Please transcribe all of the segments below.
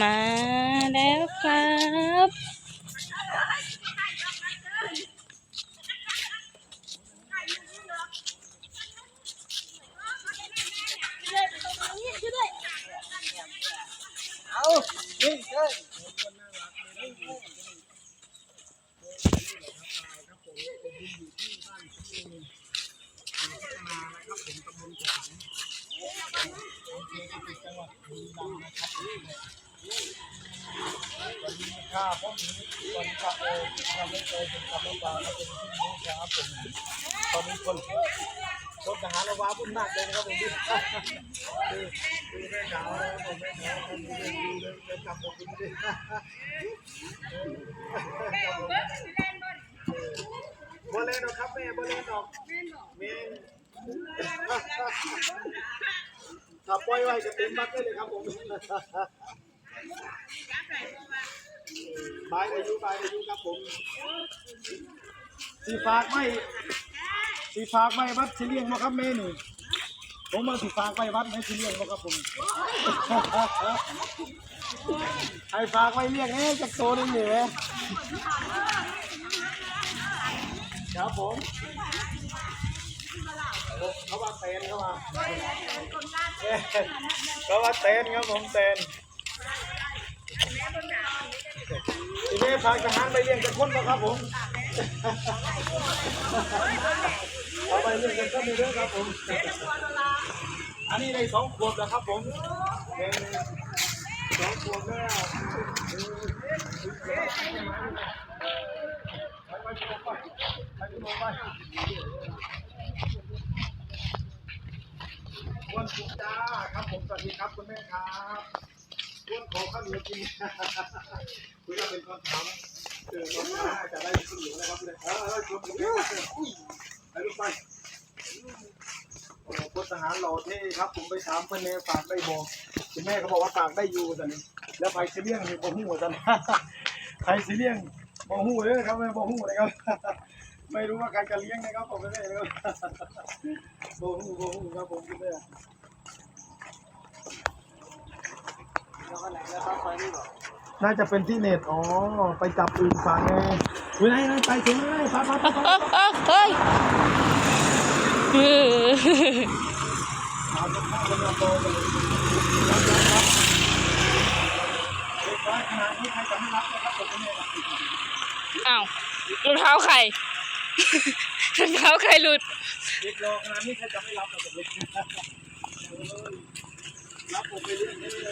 มาแล้วครับเอานี่เอ้ย ข้าผมวันนี้ครับเออทำให้เจอเป็นคำว่าแล้วเป็นที่นี้ครับผมตอนนี้คนคนทหารระวาวุ่นมากเลยนะครับผมดูดูแม่หนาวผมแม่หนาวผมดูดูเลยจะจับผมดูดิบอลเล่นออกครับแม่บอลเล่นออกเมนถ้าปล่อยไว้จะเต็มบักเลยครับผม บายอายุบายอายุครับผมสีฝากไม่สีฝากไม่วัดสิเลี้ยงมาครับเมนูผมมาสีฝากไม่วัดให้สิเลี้ยงมาครับผมให้ฝากไว้เลี้ยงเอ๊ะจากโตนึงเหนือครับผมเขาว่าเตนเข้ามาเอ๊ะเขาว่าเตนครับผมเตน ทีนี้ฝากทหารไปเลี้ยงจะคนนะครับผมเอาไปเลี้ยงกันก็มีเรื่องครับผม อันนี้ได้สองขวบแล้วครับผมเป็นสองขวบแล้วไปไปไปไปไปไปวันสุดจ้าครับผมสวัสดีครับคุณแม่ครับ วันขอข้าวเหนียวกินคุณจะเป็นคนถามเออเราน่าจะได้ข้าวเหนียวนะครับเลยเออเออชมผมอุ้ยไปลูกไปโอ้พลทหารหล่อเท่ครับ ผมไปถามเพื่อนแม่ฝากได้บอกคุณแม่เขาบอกว่าฝากได้อยู่สันนี่แล้วไผ่ซีเลียงมีบ่หูสันไผ่ซีเลียงบ่หูเลยครับไม่บ่หูเลยครับไม่รู้ว่าใครจะเลี้ยงนะครับผมไม่ได้เลยครับบ่หูบ่หูครับผมคุณแม่ น่าจะเป็นที่เน็ต อ๋อ ไปจับอื่นฝากไงอยู่ไหนไหนไปถึงไหนไปไปไปไปเอ้ยเอ้ยเออเอาจะเข้ากันมาโตกันเลยรับรับรับเฮ้ยขนาดนี้ใครจะไม่รับนะครับผมเนี่ยอ้าวรองเท้าใครรองเท้าใครหลุดเด็กรอขนาดนี้ใครจะไม่รับกับผมเลยรับผมไปเรื่อยๆเลย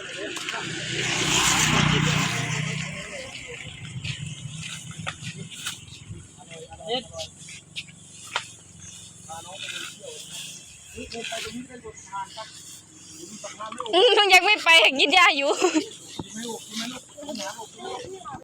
เอ็ดน้องไปเที่ยวนี่เดินไปตรงนี้เป็นบททางครับมีสะพานไม่โอ้ยังไม่ไปกินยาอยู่